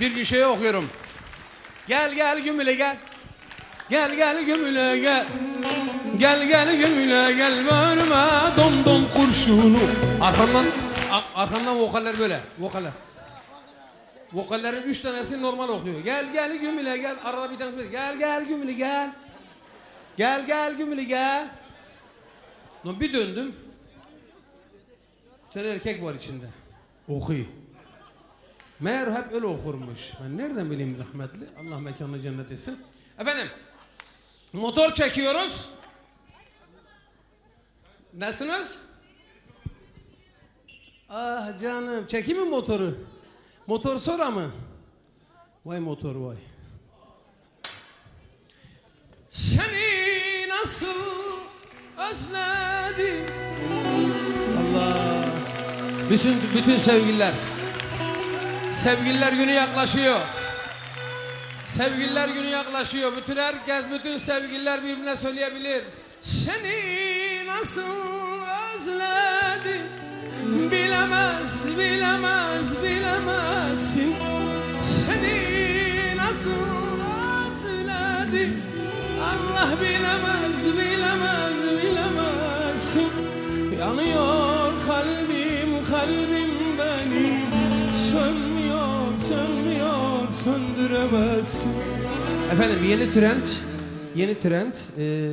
bir gün şey okuyorum. Gel gel gümüle gel. Gel gel gümüle gel. Gel gel gümüle gel önüme dom dom kurşunu. Arkamdan arkamdan vokaller böyle. Vokaller. Vokallerin üç tanesi normal okuyor. Gel gel gümüle gel. Arada bir tanesi böyle. Gel gel gümüle gel. Gel gel gümüle gel. Lan bir döndüm. Bir erkek var içinde. Okuyor. Meğer hep öyle okurmuş. Ben nereden bileyim rahmetli? Allah mekanını cennet etsin. Efendim, motor çekiyoruz. Nasılsınız? Ah canım, çekeyim mi motoru? Motor sonra mı? Vay motor vay. Seni nasıl özledim. Allah. Bütün bütün sevgililer. Sevgililer günü yaklaşıyor. Sevgililer günü yaklaşıyor. Bütün herkes, bütün sevgililer birbirine söyleyebilir. Seni nasıl özledim Bilemez, bilemez, bilemezsin Seni nasıl özledim Allah bilemez, bilemez, bilemezsin Yanıyor kalbim, kalbim benim Sönmüyor, söndüremezsin Efendim yeni trend, yeni trend eee,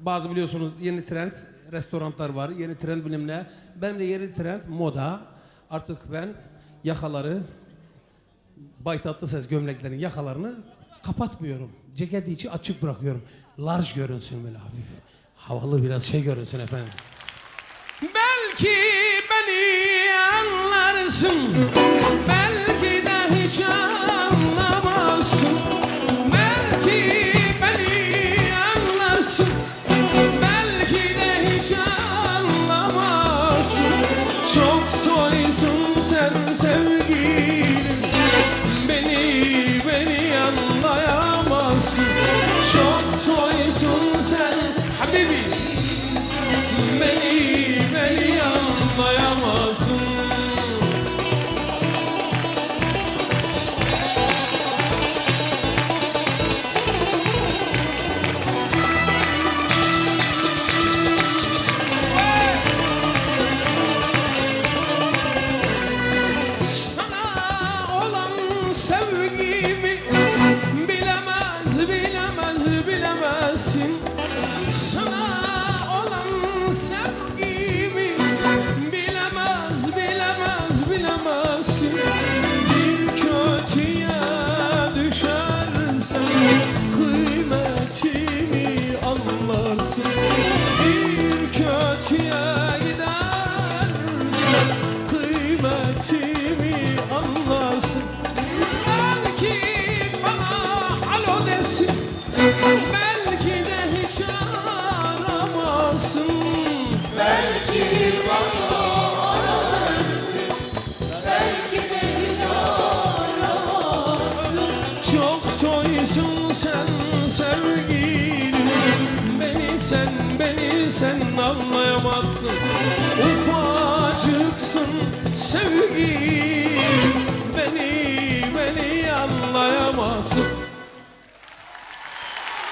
bazı biliyorsunuz yeni trend restoranlar var, yeni trend bilmem ne. Benim de yeni trend moda. Artık ben yakaları Bay Tatlıses gömleklerin yakalarını kapatmıyorum. Ceketi içi açık bırakıyorum. Large görünsün böyle hafif. Havalı biraz şey görünsün efendim. Belki sevgim toysun sen sevgilim. Beni sen, beni sen anlayamazsın. Ufacıksın sevgilim